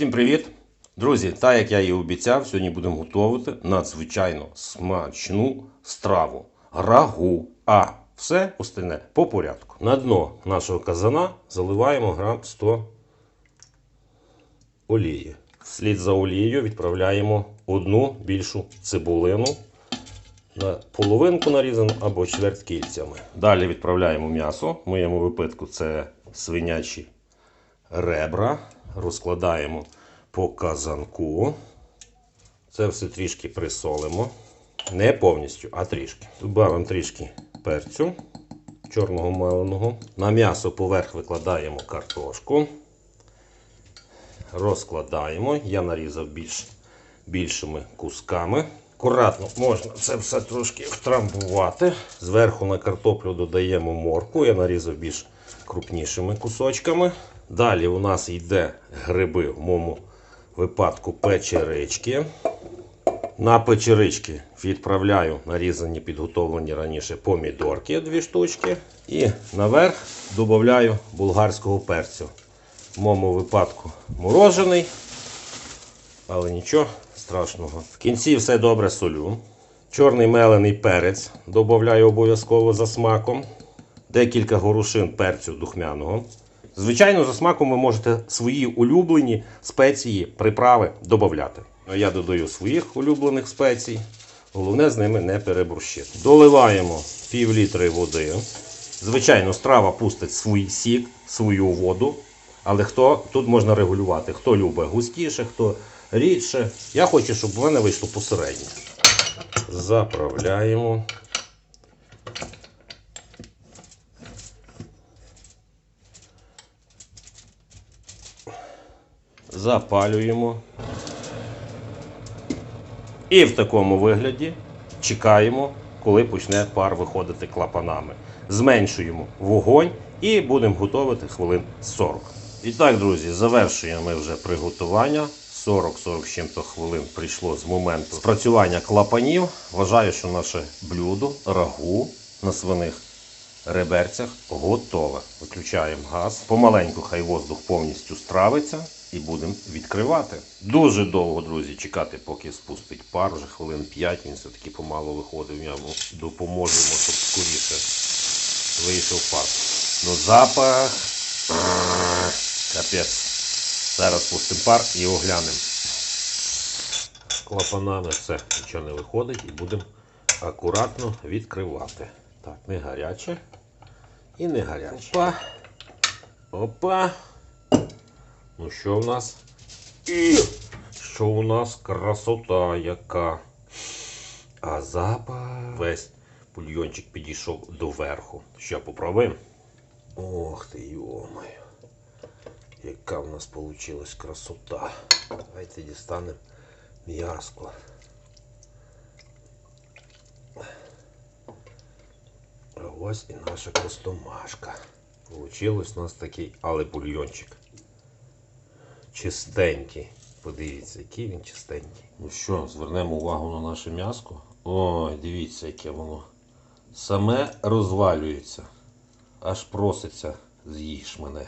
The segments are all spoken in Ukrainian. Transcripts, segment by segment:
Всім привіт! Друзі, так як я і обіцяв, сьогодні будемо готувати надзвичайно смачну страву. Рагу. А все остальне по порядку. На дно нашого казана заливаємо грам 100 олії. Вслід за олією відправляємо одну більшу цибулину на половинку нарізану або чверть кільцями. Далі відправляємо м'ясо. В моєму випадку це свинячі ребра. Розкладаємо по казанку. Це все трішки присолимо. Не повністю, а трішки. Добавимо трішки перцю чорного меленого. На м'ясо поверх викладаємо картошку. Розкладаємо. Я нарізав більш, більшими кусками. Акуратно можна це все трошки втрамбувати. Зверху на картоплю додаємо морку. Я нарізав більш крупнішими кусочками. Далі у нас йде гриби, в моєму випадку печерички. На печерички відправляю нарізані підготовлені раніше помідорки, дві штучки. І наверх додаю болгарського перцю. В моєму випадку морожений, але нічого страшного. В кінці все добре солю. Чорний мелений перець додаю обов'язково за смаком. Декілька горошин перцю духмяного. Звичайно, за смаком ви можете свої улюблені спеції, приправи додати. Я додаю своїх улюблених спецій. Головне з ними не переборщити. Доливаємо пів літри води. Звичайно, страва пустить свій сік, свою воду. Але хто тут можна регулювати? Хто любить густіше, хто рідше. Я хочу, щоб в мене вийшло посередньо. Заправляємо. Запалюємо. І в такому вигляді чекаємо, коли почне пар виходити клапанами. Зменшуємо вогонь і будемо готувати хвилин 40. І так, друзі, завершуємо ми вже приготування. 40-40 чим-то хвилин прийшло з моменту спрацювання клапанів. Вважаю, що наше блюдо, рагу на свиних реберцях готове. Виключаємо газ. Помаленьку хай воздух повністю стравиться і будемо відкривати. Дуже довго, друзі, чекати, поки спустить пар, вже хвилин 5, він все-таки помало виходив. Я допоможемо, щоб скоріше вийшов пар. Ну запах. Капець. Зараз пустимо пар і оглянемо. Клапанами все, нічого не виходить і будемо акуратно відкривати. Так, не гаряче і не гаряче. Опа. Опа. Ну що в нас? І що у нас красота яка. А запах. Весь бульйончик підійшов до верху. Що попробуємо? Ох ти йомаю. Яка в нас вийшла красота. Давайте дістанемо м'яско. Ось і наша костомашка. Получилось у нас такий, але бульйончик. Чистенький. Подивіться, який він чистенький. Ну що, звернемо увагу на наше м'яско. Ой, дивіться, яке воно. Саме розвалюється. Аж проситься, з'їж мене.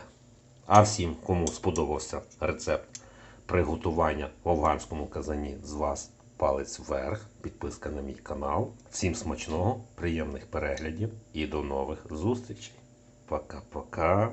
А всім, кому сподобався рецепт приготування в афганському казані з вас палець вверх, підписка на мій канал. Всім смачного, приємних переглядів і до нових зустрічей. Пока-пока.